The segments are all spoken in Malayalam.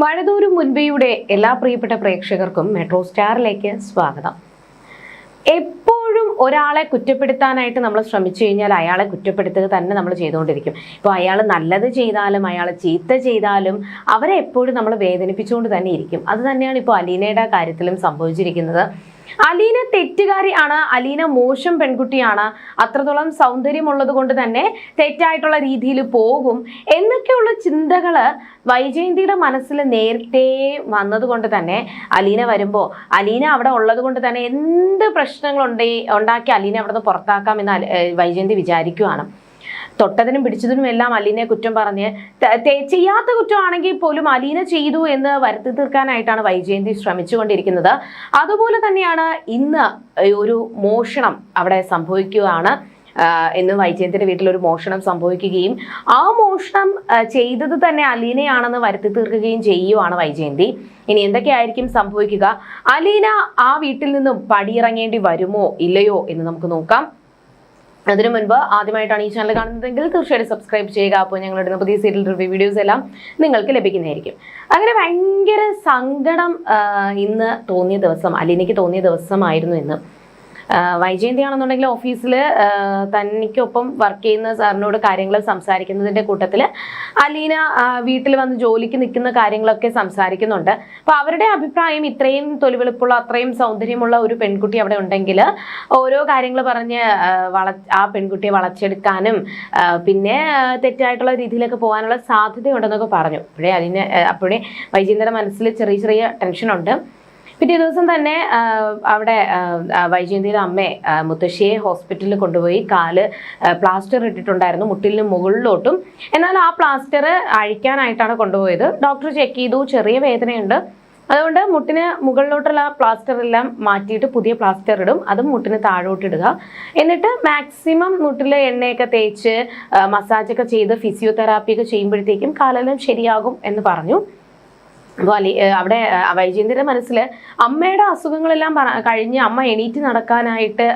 മഴതൂരും മുൻപെയുടെ എല്ലാ പ്രിയപ്പെട്ട പ്രേക്ഷകർക്കും മെട്രോ സ്റ്റാറിലേക്ക് സ്വാഗതം. എപ്പോഴും ഒരാളെ കുറ്റപ്പെടുത്താനായിട്ട് നമ്മൾ ശ്രമിച്ചു കഴിഞ്ഞാൽ അയാളെ കുറ്റപ്പെടുത്തുക തന്നെ നമ്മൾ ചെയ്തുകൊണ്ടിരിക്കും. ഇപ്പോൾ അയാൾ നല്ലത് ചെയ്താലും അയാൾ ചീത്ത ചെയ്താലും അവരെ എപ്പോഴും നമ്മൾ വേദനിപ്പിച്ചുകൊണ്ട് തന്നെ ഇരിക്കും. അത് തന്നെയാണ് ഇപ്പോൾ അലീനയുടെ കാര്യത്തിലും സംഭവിച്ചിരിക്കുന്നത്. അലീന തെറ്റുകാരി ആണ്. അലീന മോശം പെൺകുട്ടിയാണ്. അത്രത്തോളം സൗന്ദര്യമുള്ളത് കൊണ്ട് തന്നെ തെറ്റായിട്ടുള്ള രീതിയിൽ പോകും. എന്നൊക്കെയുള്ള ചിന്തകൾ വൈജയന്തിയുടെ മനസ്സിൽ നേരത്തെ വന്നതുകൊണ്ട് തന്നെ അലീന വരുമ്പോൾ അലീന അവിടെ ഉള്ളത് കൊണ്ട് തന്നെ എന്ത് പ്രശ്നങ്ങളുണ്ടേ? ഉണ്ടാക്കി അലീന അവിടെ നിന്ന് പുറത്താക്കാം എന്ന് വൈജയന്തി വിചാരിക്കുവാണ്. തൊട്ടതിനും പിടിച്ചതിനും എല്ലാം അലീനെ കുറ്റം പറഞ്ഞ് ചെയ്യാത്ത കുറ്റമാണെങ്കിൽ പോലും അലീന ചെയ്തു എന്ന് വരുത്തി തീർക്കാനായിട്ടാണ് വൈജയന്തി ശ്രമിച്ചുകൊണ്ടിരിക്കുന്നത്. അതുപോലെ തന്നെയാണ് ഇന്ന് ഒരു മോഷണം അവിടെ സംഭവിക്കുകയാണ്. എന്ന് വൈജയന്തിന്റെ വീട്ടിൽ ഒരു മോഷണം സംഭവിക്കുകയും ആ മോഷണം ചെയ്തത് തന്നെ അലീനയാണെന്ന് വരുത്തി തീർക്കുകയും ചെയ്യുവാണ് വൈജയന്തി. ഇനി എന്തൊക്കെയായിരിക്കും സംഭവിക്കുക? അലീന ആ വീട്ടിൽ നിന്നും പടിയിറങ്ങേണ്ടി വരുമോ ഇല്ലയോ എന്ന് നമുക്ക് നോക്കാം. അതിനു മുൻപ് ആദ്യമായിട്ടാണ് ഈ ചാനൽ കാണുന്നതെങ്കിൽ തീർച്ചയായിട്ടും സബ്സ്ക്രൈബ് ചെയ്യുക. അപ്പോൾ ഞങ്ങളുടെ പുതിയ സീരിയൽ റിവ്യൂ വീഡിയോസ് എല്ലാം നിങ്ങൾക്ക് ലഭിക്കുന്നതായിരിക്കും. അങ്ങനെ ഭയങ്കര സങ്കടം ഇന്ന് തോന്നിയ ദിവസം അലീനയ്ക്ക് തോന്നിയ ദിവസമായിരുന്നു ഇന്ന്. ആ, വൈജയന്തി ആണെന്നുണ്ടെങ്കിൽ ഓഫീസിൽ തനിക്കൊപ്പം വർക്ക് ചെയ്യുന്ന സാറിനോട് കാര്യങ്ങൾ സംസാരിക്കുന്നതിന്റെ കൂട്ടത്തിൽ അലീന വീട്ടിൽ വന്ന് ജോലിക്ക് നിൽക്കുന്ന കാര്യങ്ങളൊക്കെ സംസാരിക്കുന്നുണ്ട്. അപ്പോൾ അവരുടെ അഭിപ്രായം ഇത്രയും തൊലിവെളുപ്പുള്ള അത്രയും സൗന്ദര്യമുള്ള ഒരു പെൺകുട്ടി അവിടെ ഉണ്ടെങ്കിൽ ഓരോ കാര്യങ്ങൾ പറഞ്ഞ് വള ആ പെൺകുട്ടിയെ വളച്ചെടുക്കാനും പിന്നെ തെറ്റായിട്ടുള്ള രീതിയിലൊക്കെ പോകാനുള്ള സാധ്യതയുണ്ടെന്നൊക്കെ പറഞ്ഞു. അപ്പോഴേ അലീന അപ്പോഴേ വൈജയന്തിയുടെ മനസ്സിൽ ചെറിയ ചെറിയ ടെൻഷനുണ്ട്. പിറ്റേ ദിവസം തന്നെ അവിടെ വൈജയന്തിയുടെ അമ്മയെ മുത്തശ്ശിയെ ഹോസ്പിറ്റലിൽ കൊണ്ടുപോയി കാൽ പ്ലാസ്റ്റർ ഇട്ടിട്ടുണ്ടായിരുന്നു മുട്ടിലിന് മുകളിലോട്ടും. എന്നാൽ ആ പ്ലാസ്റ്റർ അഴിക്കാനായിട്ടാണ് കൊണ്ടുപോയത്. ഡോക്ടർ ചെക്ക് ചെയ്തു ചെറിയ വേദനയുണ്ട്. അതുകൊണ്ട് മുട്ടിന് മുകളിലോട്ടുള്ള പ്ലാസ്റ്റർ എല്ലാം മാറ്റിയിട്ട് പുതിയ പ്ലാസ്റ്റർ ഇടും. അതും മുട്ടിന് താഴോട്ട് ഇടുക. എന്നിട്ട് മാക്സിമം മുട്ടിലെ എണ്ണയൊക്കെ തേച്ച് മസാജൊക്കെ ചെയ്ത് ഫിസിയോതെറാപ്പിയൊക്കെ ചെയ്യുമ്പോഴത്തേക്കും കാലെല്ലാം ശരിയാകും എന്ന് പറഞ്ഞു. അപ്പോൾ അലി അവിടെ വൈജയന്തിന്റെ മനസ്സിൽ അമ്മയുടെ അസുഖങ്ങളെല്ലാം പറ- കഴിഞ്ഞ് അമ്മ എണീറ്റ് നടക്കാനായിട്ട്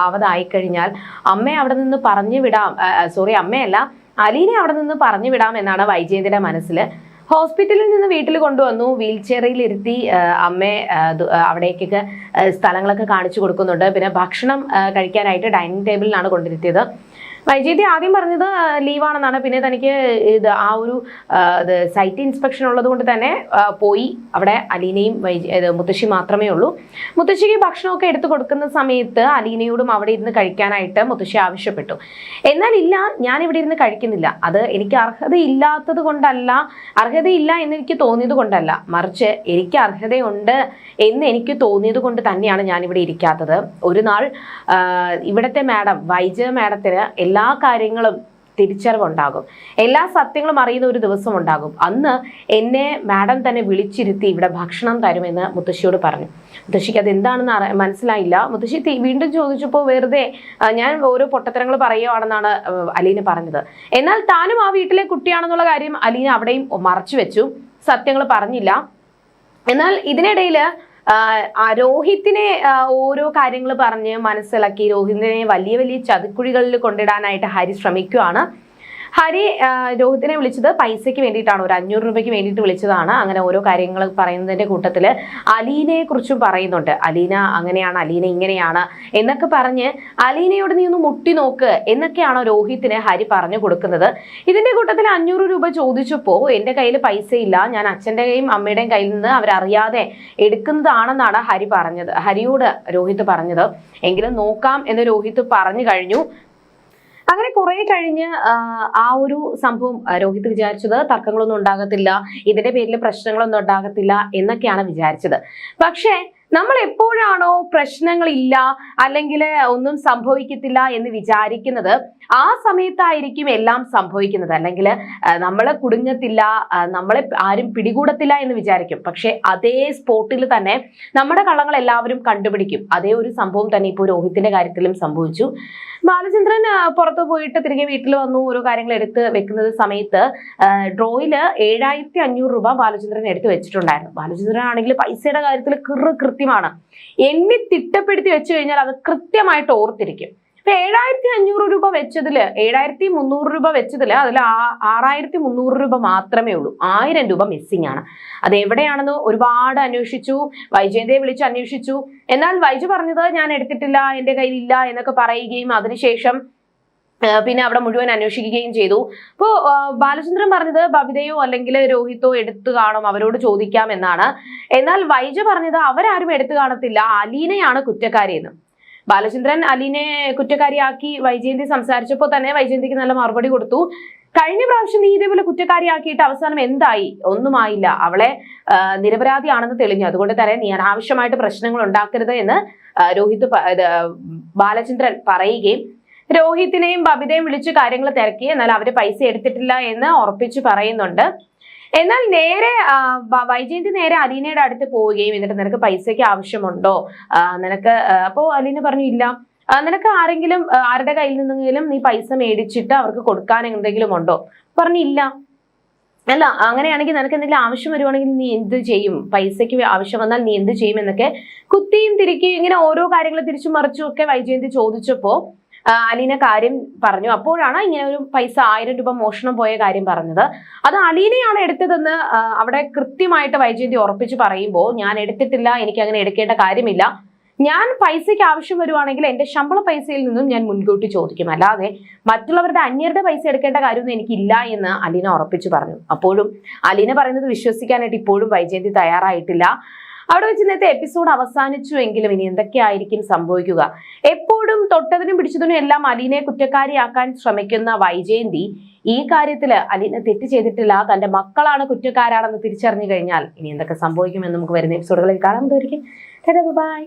ആവതായി കഴിഞ്ഞാൽ അമ്മയെ അവിടെ നിന്ന് പറഞ്ഞു വിടാം സോറി അമ്മയല്ല അലീനെ അവിടെ നിന്ന് പറഞ്ഞു വിടാം എന്നാണ് വൈജയന്തിയുടെ മനസ്സിൽ ഹോസ്പിറ്റലിൽ നിന്ന് വീട്ടിൽ കൊണ്ടുവന്നു വീൽ ചെയറിൽ ഇരുത്തി അമ്മയെ അവിടേക്കൊക്കെ സ്ഥലങ്ങളൊക്കെ കാണിച്ചു കൊടുക്കുന്നുണ്ട്. പിന്നെ ഭക്ഷണം കഴിക്കാനായിട്ട് ഡൈനിങ് ടേബിളിലാണ് കൊണ്ടിരുത്തിയത്. വൈജയന്തി ആദ്യം പറഞ്ഞത് ലീവാണെന്നാണ്. പിന്നെ തനിക്ക് ഇത് ആ ഒരു സൈറ്റ് ഇൻസ്പെക്ഷൻ ഉള്ളത് കൊണ്ട് തന്നെ പോയി. അവിടെ അലീനയും മുത്തശ്ശി മാത്രമേ ഉള്ളൂ. മുത്തശ്ശിക്ക് ഭക്ഷണമൊക്കെ എടുത്തു കൊടുക്കുന്ന സമയത്ത് അലീനയോടും അവിടെ ഇരുന്ന് കഴിക്കാനായിട്ട് മുത്തശ്ശി ആവശ്യപ്പെട്ടു. എന്നാൽ ഇല്ല ഞാൻ ഇവിടെ ഇരുന്ന് കഴിക്കുന്നില്ല. അത് എനിക്ക് അർഹതയില്ലാത്തത് കൊണ്ടല്ല അർഹതയില്ല എന്ന് എനിക്ക് തോന്നിയത് കൊണ്ടല്ല. മറിച്ച് എനിക്ക് അർഹതയുണ്ട് എന്ന് എനിക്ക് തോന്നിയത് കൊണ്ട് തന്നെയാണ് ഞാൻ ഇവിടെ ഇരിക്കാത്തത്. ഒരു നാൾ ഇവിടുത്തെ മാഡം വൈജ മാഡത്തിന് എല്ലാ കാര്യങ്ങളും തിരിച്ചറിവുണ്ടാകും. എല്ലാ സത്യങ്ങളും അറിയുന്ന ഒരു ദിവസം ഉണ്ടാകും അന്ന് എന്നെ മാഡം തന്നെ വിളിച്ചിരുത്തി ഇവിടെ ഭക്ഷണം തരുമെന്ന് മുത്തശ്ശിയോട് പറഞ്ഞു. മുത്തശ്ശിക്ക് അത് എന്താണെന്ന് മനസ്സിലായില്ല. മുത്തശ്ശി വീണ്ടും ചോദിച്ചപ്പോൾ വെറുതെ ഞാൻ ഓരോ പൊട്ടത്തരങ്ങൾ പറയുവാണെന്നാണ് അലീന പറഞ്ഞത്. എന്നാൽ താനും ആ വീട്ടിലെ കുട്ടിയാണെന്നുള്ള കാര്യം അലീന അവിടെയും മറച്ചു വെച്ചു. സത്യങ്ങൾ പറഞ്ഞില്ല. എന്നാൽ ഇതിനിടയിൽ രോഹിത്തിനെ ഓരോ കാര്യങ്ങൾ പറഞ്ഞ് മനസ്സിലാക്കി രോഹിത്തിനെ വലിയ വലിയ ചതിക്കുഴികളിൽ കൊണ്ടിടാനായിട്ട് ഹരി ശ്രമിക്കുകയാണ് ഹരി രോഹിത്തിനെ വിളിച്ചത് പൈസയ്ക്ക് വേണ്ടിയിട്ടാണ്. ഒരു അഞ്ഞൂറ് രൂപയ്ക്ക് വേണ്ടിയിട്ട് വിളിച്ചതാണ്. അങ്ങനെ ഓരോ കാര്യങ്ങൾ പറയുന്നതിന്റെ കൂട്ടത്തിൽ അലീനയെ കുറിച്ചും പറയുന്നുണ്ട്. അലീന അങ്ങനെയാണ് അലീന ഇങ്ങനെയാണ് എന്നൊക്കെ പറഞ്ഞ് അലീനയോട് നീ ഒന്ന് മുട്ടി നോക്ക് എന്നൊക്കെയാണോ രോഹിത്തിന് ഹരി പറഞ്ഞു കൊടുക്കുന്നത്. ഇതിന്റെ കൂട്ടത്തിൽ അഞ്ഞൂറ് രൂപ ചോദിച്ചപ്പോൾ എന്റെ കയ്യിൽ പൈസ ഇല്ല ഞാൻ അച്ഛന്റെയും അമ്മയുടെയും കയ്യിൽ നിന്ന് അവരറിയാതെ എടുക്കുന്നതാണെന്നാണ് ഹരി പറഞ്ഞത് ഹരിയോട് രോഹിത് പറഞ്ഞത്. എങ്കിലും നോക്കാം എന്ന് രോഹിത് പറഞ്ഞു കഴിഞ്ഞു. അങ്ങനെ കുറെ കഴിഞ്ഞ് ആ, ഒരു സംഭവം രോഹിത് വിചാരിച്ചത് തർക്കങ്ങളൊന്നും ഉണ്ടാകത്തില്ല ഇതിന്റെ പേരിൽ പ്രശ്നങ്ങളൊന്നും ഉണ്ടാകത്തില്ല എന്നൊക്കെയാണ് വിചാരിച്ചത്. പക്ഷേ നമ്മൾ എപ്പോഴാണോ പ്രശ്നങ്ങളില്ല അല്ലെങ്കിൽ ഒന്നും സംഭവിക്കത്തില്ല എന്ന് വിചാരിക്കുന്നത്? ആ സമയത്തായിരിക്കും എല്ലാം സംഭവിക്കുന്നത്. അല്ലെങ്കിൽ നമ്മളെ കുടുങ്ങത്തില്ല നമ്മളെ ആരും പിടികൂടത്തില്ല എന്ന് വിചാരിക്കും. പക്ഷെ അതേ സ്പോട്ടിൽ തന്നെ നമ്മുടെ കള്ളങ്ങൾ എല്ലാവരും കണ്ടുപിടിക്കും. അതേ ഒരു സംഭവം തന്നെ ഇപ്പോൾ രോഹിത്തിന്റെ കാര്യത്തിലും സംഭവിച്ചു. ബാലചന്ദ്രൻ പുറത്തു പോയിട്ട് തിരികെ വീട്ടിൽ വന്നു ഓരോ കാര്യങ്ങൾ എടുത്ത് വെക്കുന്നത് സമയത്ത് ഡ്രോയിൽ ഏഴായിരത്തി അഞ്ഞൂറ് രൂപ ബാലചന്ദ്രൻ എടുത്ത് വെച്ചിട്ടുണ്ടായിരുന്നു. ബാലചന്ദ്രൻ ആണെങ്കിൽ പൈസയുടെ കാര്യത്തിൽ കൃ കൃത്യമാണ് എണ്ണി തിട്ടപ്പെടുത്തി വെച്ചു കഴിഞ്ഞാൽ അത് കൃത്യമായിട്ട് ഓർത്തിരിക്കും. ഇപ്പൊ ഏഴായിരത്തി അഞ്ഞൂറ് രൂപ വെച്ചതിൽ ഏഴായിരത്തി മുന്നൂറ് രൂപ വെച്ചതിൽ അതിൽ ആറായിരത്തി മുന്നൂറ് രൂപ മാത്രമേ ഉള്ളൂ. ആയിരം രൂപ മിസ്സിംഗ് ആണ്. അത് എവിടെയാണെന്ന് ഒരുപാട് അന്വേഷിച്ചു വൈജയന്തയെ വിളിച്ച് അന്വേഷിച്ചു. എന്നാൽ വൈജു പറഞ്ഞത് ഞാൻ എടുത്തിട്ടില്ല എന്റെ കയ്യിലില്ല എന്നൊക്കെ പറയുകയും അതിനുശേഷം പിന്നെ അവിടെ മുഴുവൻ അന്വേഷിക്കുകയും ചെയ്തു. അപ്പോ ആ, ബാലചന്ദ്രൻ പറഞ്ഞത് ബബിതയോ അല്ലെങ്കിൽ രോഹിത്തോ എടുത്തു കാണും അവരോട് ചോദിക്കാം എന്നാണ്. എന്നാൽ വൈജ പറഞ്ഞത് അവരാരും എടുത്തു കാണത്തില്ല അലീനയാണ് കുറ്റക്കാരി എന്ന് ബാലചന്ദ്രൻ അലീനെ കുറ്റക്കാരിയാക്കി വൈജയന്തി സംസാരിച്ചപ്പോൾ തന്നെ വൈജയന്തിക്ക് നല്ല മറുപടി കൊടുത്തു. കഴിഞ്ഞ പ്രാവശ്യം നീ ഇതേപോലെ കുറ്റക്കാരിയാക്കിയിട്ട് അവസാനം എന്തായി? ഒന്നുമായില്ല അവളെ നിരപരാധിയാണെന്ന് തെളിഞ്ഞു. അതുകൊണ്ട് തന്നെ നീ അനാവശ്യമായിട്ട് പ്രശ്നങ്ങൾ ഉണ്ടാക്കരുത് എന്ന് രോഹിത് ബാലചന്ദ്രൻ പറയുകയും രോഹിത്തിനെയും ബബിതയും വിളിച്ചു കാര്യങ്ങൾ തിരക്കി. എന്നാൽ അവർ പൈസ എടുത്തിട്ടില്ല എന്ന് ഉറപ്പിച്ചു പറയുന്നുണ്ട്. എന്നാൽ നേരെ വൈജയന്തി നേരെ അലീനയുടെ അടുത്ത് പോവുകയും എന്നിട്ട് നിനക്ക് പൈസയ്ക്ക് ആവശ്യമുണ്ടോ? നിനക്ക് അപ്പോ അലീന പറഞ്ഞു ഇല്ല. നിനക്ക് ആരെങ്കിലും ആരുടെ കയ്യിൽ നിന്നെങ്കിലും നീ പൈസ മേടിച്ചിട്ട് അവർക്ക് കൊടുക്കാൻ എന്തെങ്കിലും ഉണ്ടോ? പറഞ്ഞു ഇല്ല. അല്ല അങ്ങനെയാണെങ്കിൽ നിനക്ക് എന്തെങ്കിലും ആവശ്യം വരുവാണെങ്കിൽ നീ എന്ത് ചെയ്യും? പൈസയ്ക്ക് ആവശ്യം വന്നാൽ നീ എന്ത് ചെയ്യും എന്നൊക്കെ കുത്തിയും തിരിക്കുകയും ഇങ്ങനെ ഓരോ കാര്യങ്ങൾ തിരിച്ചു മറിച്ചും ഒക്കെ വൈജയന്തി ചോദിച്ചപ്പോ ആ, അലീന കാര്യം പറഞ്ഞു. അപ്പോഴാണ് ഇങ്ങനെ ഒരു പൈസ ആയിരം രൂപ മോഷണം പോയ കാര്യം പറഞ്ഞത്. അത് അലീനയാണ് എടുത്തതെന്ന് അവിടെ കൃത്യമായിട്ട് വൈജയന്തി ഉറപ്പിച്ച് പറയുമ്പോൾ ഞാൻ എടുത്തിട്ടില്ല എനിക്ക് അങ്ങനെ എടുക്കേണ്ട കാര്യമില്ല. ഞാൻ പൈസയ്ക്ക് ആവശ്യം വരുവാണെങ്കിൽ എന്റെ ശമ്പള പൈസയിൽ നിന്നും ഞാൻ മുൻകൂട്ടി ചോദിക്കും. അല്ലാതെ മറ്റുള്ളവരുടെ അന്യരുടെ പൈസ എടുക്കേണ്ട കാര്യമൊന്നും എനിക്കില്ല എന്ന് അലീന ഉറപ്പിച്ചു പറഞ്ഞു. അപ്പോഴും അലീന പറയുന്നത് വിശ്വസിക്കാനായിട്ട് ഇപ്പോഴും വൈജയന്തി തയ്യാറായിട്ടില്ല. അവിടെ വെച്ച് ഇന്നത്തെ എപ്പിസോഡ് അവസാനിച്ചു എങ്കിലും ഇനി എന്തൊക്കെയായിരിക്കും സംഭവിക്കുക? എപ്പോഴും തൊട്ടതിനും പിടിച്ചതിനും എല്ലാം അലീനെ കുറ്റക്കാരിയാക്കാൻ ശ്രമിക്കുന്ന വൈജയന്തി ഈ കാര്യത്തിൽ അലീന തെറ്റ് ചെയ്തിട്ടില്ല. തന്റെ മക്കളാണ് കുറ്റക്കാരാണെന്ന് തിരിച്ചറിഞ്ഞു കഴിഞ്ഞാൽ ഇനി എന്തൊക്കെ സംഭവിക്കുമെന്ന് നമുക്ക് വരുന്ന എപ്പിസോഡുകളിൽ കാണാൻ ബൈ.